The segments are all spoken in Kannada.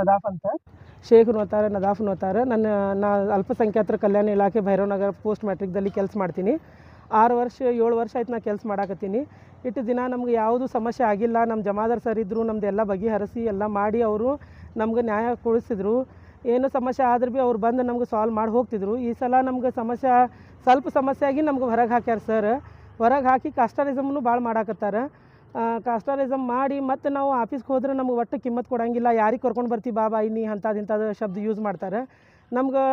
ನದಾಫ್ ಅಂತ. ಶೇಖ್ ನೋತಾರೆ ನದಾಫ್ ನೋತಾರೆ ನನ್ನ, ನಾ ಅಲ್ಪಸಂಖ್ಯಾತರ ಕಲ್ಯಾಣ ಇಲಾಖೆ ಭೈರವನಗರ ಪೋಸ್ಟ್ ಮ್ಯಾಟ್ರಿಕ್ದಲ್ಲಿ ಕೆಲಸ ಮಾಡ್ತೀನಿ. ಆರು ವರ್ಷ, ಏಳು ವರ್ಷ ಆಯ್ತು ನಾ ಕೆಲಸ ಮಾಡಾಕತ್ತೀನಿ. ಇಟ್ಟು ದಿನ ನಮ್ಗೆ ಯಾವುದು ಸಮಸ್ಯೆ ಆಗಿಲ್ಲ. ನಮ್ಮ ಜಮಾದಾರ್ ಸರ್ ಇದ್ದರು ನಮ್ದು ಎಲ್ಲ ಬಗೆಹರಿಸಿ, ಎಲ್ಲ ಮಾಡಿ ಅವರು ನಮ್ಗೆ ನ್ಯಾಯ ಕೊಡಿಸಿದ್ರು. ಏನು ಸಮಸ್ಯೆ ಆದರೂ ಭೀ ಅವ್ರು ಬಂದು ನಮ್ಗೆ ಸಾಲ್ವ್ ಮಾಡಿ ಹೋಗ್ತಿದ್ರು. ಈ ಸಲ ನಮ್ಗೆ ಸಮಸ್ಯೆ, ಸ್ವಲ್ಪ ಸಮಸ್ಯೆ ಆಗಿ ನಮ್ಗೆ ಹೊರಗೆ ಹಾಕ್ಯಾರ ಸರ್. ಹೊರಗೆ ಹಾಕಿ ಕಾಸ್ಟಾಲಿಸಮ್ನು ಭಾಳ ಮಾಡಾಕತ್ತಾರ. ಕಾಸ್ಟಾಲಿಸಮ್ ಮಾಡಿ ಮತ್ತೆ ನಾವು ಆಫೀಸ್ಗೆ ಹೋದ್ರೆ ನಮ್ಗೆ ಒಟ್ಟು ಕಿಮ್ಮತ್ ಕೊಡಂಗಿಲ್ಲ. ಯಾರಿಗೆ ಕರ್ಕೊಂಡು ಬರ್ತೀವಿ ಬಾಬಾ, ಇನ್ನಿ ಅಂಥದ್ದು ಇಂಥದ್ದು ಶಬ್ದ ಯೂಸ್ ಮಾಡ್ತಾರೆ. ನಮ್ಗೆ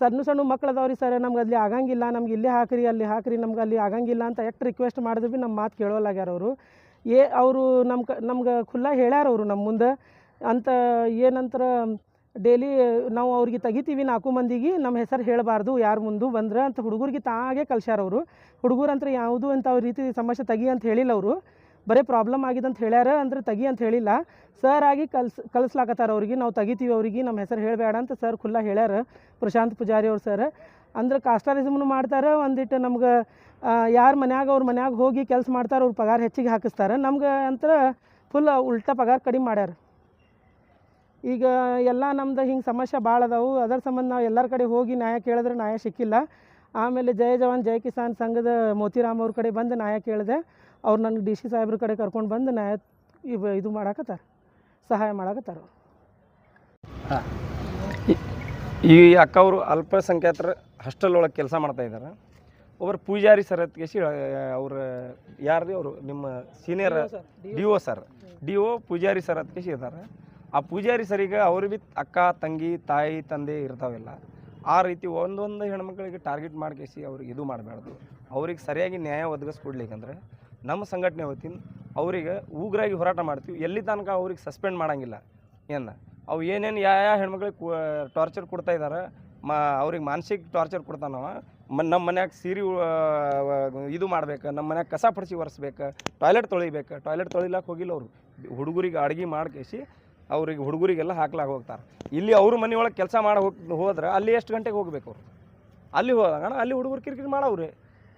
ಸಣ್ಣ ಸಣ್ಣ ಮಕ್ಳು ಸರ್ ನಮ್ಗೆ ಅಲ್ಲಿ ಆಗಂಗಿಲ್ಲ. ನಮ್ಗೆ ಇಲ್ಲೇ ಹಾಕ್ರಿ, ಅಲ್ಲಿ ಹಾಕ್ರಿ, ನಮ್ಗೆ ಅಲ್ಲಿ ಆಗಂಗಿಲ್ಲ ಅಂತ ಎಷ್ಟು ರಿಕ್ವೆಸ್ಟ್ ಮಾಡಿದ್ರು ಭೀ ನಮ್ಮ ಮಾತು ಕೇಳೋಲಾಗ್ಯಾರ ಅವರು. ಏ, ಅವರು ನಮ್ಮ ಕ, ನಮ್ಗೆ ಖುಲ್ಲ ಹೇಳ್ಯಾರ ಅವರು ನಮ್ಮ ಮುಂದೆ. ಅಂತ ಏನಂತರ ಡೈಲಿ ನಾವು ಅವ್ರಿಗೆ ತೆಗಿತೀವಿ ನಾಲ್ಕು ಮಂದಿಗೆ ನಮ್ಮ ಹೆಸರು ಹೇಳಬಾರ್ದು, ಯಾರು ಮುಂದೆ ಬಂದ್ರೆ ಅಂತ ಹುಡುಗರಿಗೆ ತಾಗೆ ಕಲ್ಸ್ಯಾರ ಅವರು. ಹುಡುಗರು ಅಂತ ಯಾವುದು ಅಂತ ಅವ್ರ ರೀತಿ ಸಮಸ್ಯೆ ತೆಗಿ ಅಂತ ಹೇಳಿಲ್ಲ ಅವರು. ಬರೀ ಪ್ರಾಬ್ಲಮ್ ಆಗಿದೆ ಅಂತ ಹೇಳ್ಯಾರ ಅಂದ್ರೆ ತೆಗಿ ಅಂತ ಹೇಳಿಲ್ಲ. ಸರ್ ಆಗಿ ಕಲ್ಸ್, ಕಲಿಸ್ಲಾಕತ್ತಾರ ಅವ್ರಿಗೆ, ನಾವು ತೆಗಿತೀವಿ ಅವ್ರಿಗೆ ನಮ್ಮ ಹೆಸರು ಹೇಳಬೇಡ ಅಂತ ಸರ್ ಖುಲ್ಲ ಹೇಳ್ಯಾರ ಪ್ರಶಾಂತ್ ಪೂಜಾರಿ ಅವ್ರು ಸರ್ ಅಂದ್ರೆ ಕಾಸ್ಟಾಲಿಸಮ್ನು ಮಾಡ್ತಾರೆ ಒಂದಿಟ್ಟು ನಮ್ಗೆ ಯಾರ ಮನ್ಯಾಗ ಅವ್ರ ಮನ್ಯಾಗ ಹೋಗಿ ಕೆಲಸ ಮಾಡ್ತಾರೆ, ಅವ್ರ ಪಗಾರ ಹೆಚ್ಚಿಗೆ ಹಾಕಿಸ್ತಾರೆ. ನಮ್ಗೆ ಅಂತ ಫುಲ್ ಉಲ್ಟಾ ಪಗಾರ ಕಡಿಮೆ ಮಾಡ್ಯಾರ. ಈಗ ಎಲ್ಲ ನಮ್ದು ಹಿಂಗೆ ಸಮಸ್ಯೆ ಭಾಳ ಅದಾವು. ಅದರ ಸಂಬಂಧ ನಾವು ಎಲ್ಲರ ಕಡೆ ಹೋಗಿ ನ್ಯಾಯ ಕೇಳಿದ್ರೆ ನ್ಯಾಯ ಸಿಕ್ಕಿಲ್ಲ. ಆಮೇಲೆ ಜಯ ಜವಾನ್, ಜಯ ಕಿಸಾನ್ ಸಂಘದ ಮೋತಿರಾಮ್ ಅವ್ರ ಕಡೆ ಬಂದು ನ್ಯಾಯ ಕೇಳಿದೆ. ಅವ್ರು ನನಗೆ ಡಿ ಸಿ ಸಾಹೇಬ್ರ ಕಡೆ ಕರ್ಕೊಂಡು ಬಂದು ನ್ಯಾಯ ಇವ್- ಇದು ಮಾಡಾಕತ್ತಾರ ಸಹಾಯ ಮಾಡಾಕತ್ತಾರ ಈ ಅಕ್ಕ ಅವರು ಅಲ್ಪಸಂಖ್ಯಾತರ ಹಾಸ್ಟೆಲ್ ಒಳಗೆ ಕೆಲಸ ಮಾಡ್ತಾ ಇದ್ದಾರೆ ಒಬ್ಬರು ಪೂಜಾರಿ ಸರ್ ಹತ್ಕೇಸಿ ಅವ್ರ ಯಾರ್ದು ಅವರು? ನಿಮ್ಮ senior D O sir D O Poojari sir ಅತ್ಕೇಶಿ ಇದ್ದಾರೆ ಆ ಪೂಜಾರಿ ಸರಿಗೆ ಅವ್ರು ಬಿ ಅಕ್ಕ ತಂಗಿ ತಾಯಿ ತಂದೆ ಇರ್ತಾವೆಲ್ಲ. ಆ ರೀತಿ ಒಂದೊಂದು ಹೆಣ್ಮಕ್ಳಿಗೆ ಟಾರ್ಗೆಟ್ ಮಾಡ್ಕೇಸಿ ಅವ್ರಿಗೆ ಇದು ಮಾಡಬಾರ್ದು. ಅವ್ರಿಗೆ ಸರಿಯಾಗಿ ನ್ಯಾಯ ಒದಗಿಸ್ಕೊಡ್ಲಿಕ್ಕಂದ್ರೆ ನಮ್ಮ ಸಂಘಟನೆ ವತಿಯಿಂದ ಅವರಿಗೆ ಉಗ್ರಾಗಿ ಹೋರಾಟ ಮಾಡ್ತೀವಿ. ಎಲ್ಲಿ ತನಕ ಅವ್ರಿಗೆ ಸಸ್ಪೆಂಡ್ ಮಾಡೋಂಗಿಲ್ಲ. ಏನು? ಅವು ಏನೇನು ಯಾವ ಯಾವ ಹೆಣ್ಮಕ್ಳಿಗೆ ಟಾರ್ಚರ್ ಕೊಡ್ತಾ ಇದ್ದಾರೆ ಮಾ, ಅವ್ರಿಗೆ ಮಾನಸಿಕ ಟಾರ್ಚರ್ ಕೊಡ್ತಾನವ, ಮ, ನಮ್ಮ ಮನ್ಯಾಗ ಸೀರೆ ಇದು ಮಾಡ್ಬೇಕು, ನಮ್ಮ ಮನ್ಯಾಗ ಕಸ ಪಡಿಸಿ ಒರೆಸ್ಬೇಕು, ಟಾಯ್ಲೆಟ್ ತೊಳಿಬೇಕು, ಟಾಯ್ಲೆಟ್ ತೊಳಿಲಾಕ ಹೋಗಿಲ್ಲ ಅವರು. ಹುಡುಗರಿಗೆ ಅಡುಗೆ ಮಾಡ್ಕೇಸಿ ಅವ್ರಿಗೆ ಹುಡುಗರಿಗೆಲ್ಲ ಹಾಕ್ಲಾಗ ಹೋಗ್ತಾರೆ. ಇಲ್ಲಿ ಅವ್ರ ಮನೆಯೊಳಗೆ ಕೆಲಸ ಮಾಡಿ ಹೋಗಿ, ಹೋದ್ರೆ ಅಲ್ಲಿ ಎಷ್ಟು ಗಂಟೆಗೆ ಹೋಗ್ಬೇಕು ಅವರು? ಅಲ್ಲಿ ಹೋದಾಗ ಅಲ್ಲಿ ಹುಡುಗರು ಕಿರಿಕಿರಿ ಮಾಡವ್ರಿ.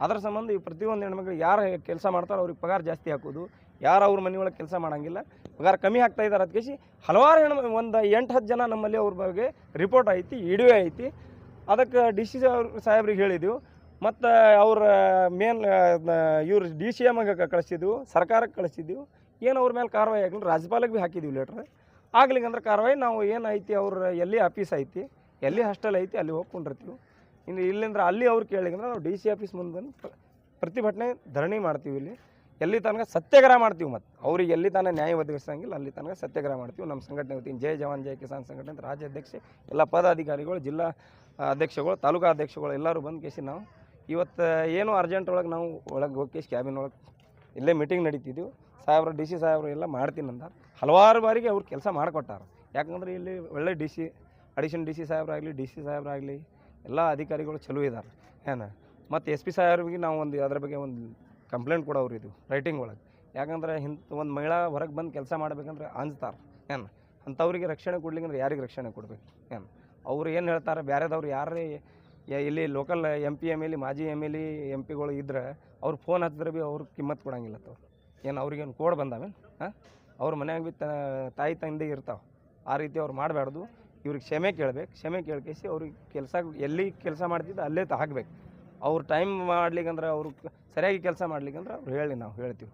ಅದರ ಸಂಬಂಧ ಈ ಪ್ರತಿಯೊಂದು ಹೆಣ್ಮಕ್ಳಿಗೆ ಯಾರು ಕೆಲಸ ಮಾಡ್ತಾರೋ ಅವ್ರಿಗೆ ಪಗಾರ ಜಾಸ್ತಿ ಹಾಕೋದು, ಯಾರು ಅವ್ರ ಮನೆಯೊಳಗೆ ಕೆಲಸ ಮಾಡೋಂಗಿಲ್ಲ. ಪಗಾರ ಕಮ್ಮಿ ಆಗ್ತಾ ಇದ್ದಾರೆ ಅದಕ್ಕೆ ಹಲವಾರು ಹೆಣ್ಣು ಒಂದು ಎಂಟು, ಹತ್ತು ಜನ ನಮ್ಮಲ್ಲಿ ಅವ್ರ ಬಗ್ಗೆ ರಿಪೋರ್ಟ್ ಐತಿ ಇಡುವೆ ಐತಿ. ಅದಕ್ಕೆ ಡಿ ಸಿ ಅವ್ರ ಸಾಹೇಬ್ರಿಗೆ ಹೇಳಿದ್ದೆವು ಮತ್ತು ಅವ್ರ ಮೇನ್ ಇವ್ರು ಡಿ ಸಿ ಎಮ್ಗೆ ಕಳಿಸಿದ್ವು, ಸರ್ಕಾರಕ್ಕೆ ಕಳಿಸಿದ್ವು. ಏನು ಅವ್ರ ಮೇಲೆ ಕಾರ್ವಾಯಿ ಆಗಲಿ ರಾಜ್ಯಪಾಲಕ್ಕೆ ಭೀ ಹಾಕಿದ್ದೀವಿ ಲೆಟ್ರ್ ಆಗ್ಲಿಕ್ಕಂದ್ರೆ ಕಾರ್ವಾಯಿ ನಾವು ಏನೈತಿ ಅವ್ರ ಎಲ್ಲಿ ಆಫೀಸ್ ಐತಿ, ಎಲ್ಲಿ ಹಾಸ್ಟೆಲ್ ಐತಿ, ಅಲ್ಲಿ ಹೋಗ್ಕೊಂಡಿರ್ತೀವಿ ಇನ್ನು ಇಲ್ಲಿಂದ್ರೆ ಅಲ್ಲಿ ಅವ್ರು ಕೇಳಿದ್ರೆ ನಾವು ಡಿ ಸಿ ಆಫೀಸ್ ಮುಂದೆ ಬಂದು ಪ್ರ- ಪ್ರತಿಭಟನೆ ಧರಣಿ ಮಾಡ್ತೀವಿ ಇಲ್ಲಿ. ಎಲ್ಲಿ ತನಕ ಸತ್ಯಾಗ್ರಹ ಮಾಡ್ತೀವಿ ಮತ್ತು. ಅವ್ರಿಗೆ ಎಲ್ಲಿ ತನಕ ನ್ಯಾಯ ಒದಗಿಸಂಗಿಲ್ಲ ಅಲ್ಲಿ ತನಕ ಸತ್ಯಾಗ್ರಹ ಮಾಡ್ತೀವಿ. ನಮ್ಮ ಸಂಘಟನೆ ವತಿಯಿಂದ ಜೈ ಜವಾನ್, ಜೈ ಕಿಸಾನ್ ಸಂಘಟನೆ ಅಂತ ರಾಜ್ಯಾಧ್ಯಕ್ಷ, ಎಲ್ಲ ಪದಾಧಿಕಾರಿಗಳು, ಜಿಲ್ಲಾ ಅಧ್ಯಕ್ಷಗಳು, ತಾಲೂಕಾ ಅಧ್ಯಕ್ಷಗಳು ಎಲ್ಲರೂ ಬಂದು ಕೇಸಿ ನಾವು ಇವತ್ತು ಏನು ಅರ್ಜೆಂಟ್ ಒಳಗೆ ನಾವು ಒಳಗೆ ಹೋಗಿ ಕ್ಯಾಬಿನ್ ಒಳಗೆ ಇಲ್ಲೇ ಮೀಟಿಂಗ್ ನಡೀತಿದ್ವಿ. ಸಾಹೇಬ್ರು, ಡಿ ಸಿ ಸಾಹೇಬ್ರು ಎಲ್ಲ ಮಾಡ್ತೀನಿ ಅಂತ ಹಲವಾರು ಬಾರಿಗೆ ಅವ್ರು ಕೆಲಸ ಮಾಡಿಕೊಟ್ಟಾರ. ಯಾಕಂದ್ರೆ ಇಲ್ಲಿ ಒಳ್ಳೆ D C addition D C ಸಾಹೇಬ್ರಾಗಲಿ, D C ಸಾಹೇಬ್ರಾಗಲಿ ಎಲ್ಲ ಅಧಿಕಾರಿಗಳು ಚಲೋ ಇದ್ದಾರೆ ಏನು? ಮತ್ತು ಎಸ್ ಪಿ ಸಾಹೇಬ್ರಿಗೆ ನಾವು ಒಂದು ಅದ್ರ ಬಗ್ಗೆ ಒಂದು ಕಂಪ್ಲೇಂಟ್ ಕೊಡೋರು ಇದು ರೈಟಿಂಗ್ ಒಳಗೆ. ಯಾಕಂದ್ರೆ ಇಂಥ ಒಂದು ಮಹಿಳಾ ಹೊರಗೆ ಬಂದು ಕೆಲಸ ಮಾಡ್ಬೇಕಂದ್ರೆ ಅಂಜ್ತಾರೆ ಏನು? ಅಂಥವ್ರಿಗೆ ರಕ್ಷಣೆ ಕೊಡ್ಲಿಕ್ಕಂದ್ರೆ ಯಾರಿಗೆ ರಕ್ಷಣೆ ಕೊಡಬೇಕು? ಏನು? ಅವ್ರು ಏನು ಹೇಳ್ತಾರೆ? ಬೇರೆದವ್ರು ಯಾರೇ ಇಲ್ಲಿ local M P M L ಮಾಜಿ ಎಂ ಎಲ್ ಎಂ ಪಿಗಳು ಇದ್ದರೆ ಅವ್ರು ಫೋನ್ ಹಚ್ಚಿದ್ರೆ ಭೀ ಅವ್ರಿಗೆ ಕಿಮ್ಮತ್ ಕೊಡಂಗಿಲ್ಲ ತವ್ರು ಏನು ಅವ್ರಿಗೇನು ಕೋಡ್ ಬಂದಾವೇನು? ಹಾಂ? ಅವ್ರ ಮನ್ಯಾಗ ಭೀ ತಾಯಿ, ತಂದೆ ಇರ್ತಾವೆ. ಆ ರೀತಿ ಅವ್ರು ಮಾಡಬಾರ್ದು ಇವ್ರಿಗೆ ಕ್ಷಮೆ ಕೇಳ್ಬೇಕು. ಕ್ಷಮೆ ಕೇಳ್ಕೇಸಿ ಅವ್ರಿಗೆ ಕೆಲಸ ಎಲ್ಲಿ ಕೆಲಸ ಮಾಡ್ತಿದ್ದು ಅಲ್ಲೇ ಹಾಕ್ಬೇಕು ಅವ್ರು ಟೈಮ್ ಮಾಡ್ಲಿಕ್ಕಂದ್ರೆ ಅವ್ರು ಸರಿಯಾಗಿ ಕೆಲಸ ಮಾಡ್ಲಿಕ್ಕಂದ್ರೆ ಅವ್ರು ಹೇಳಿ ನಾವು ಹೇಳ್ತೀವಿ.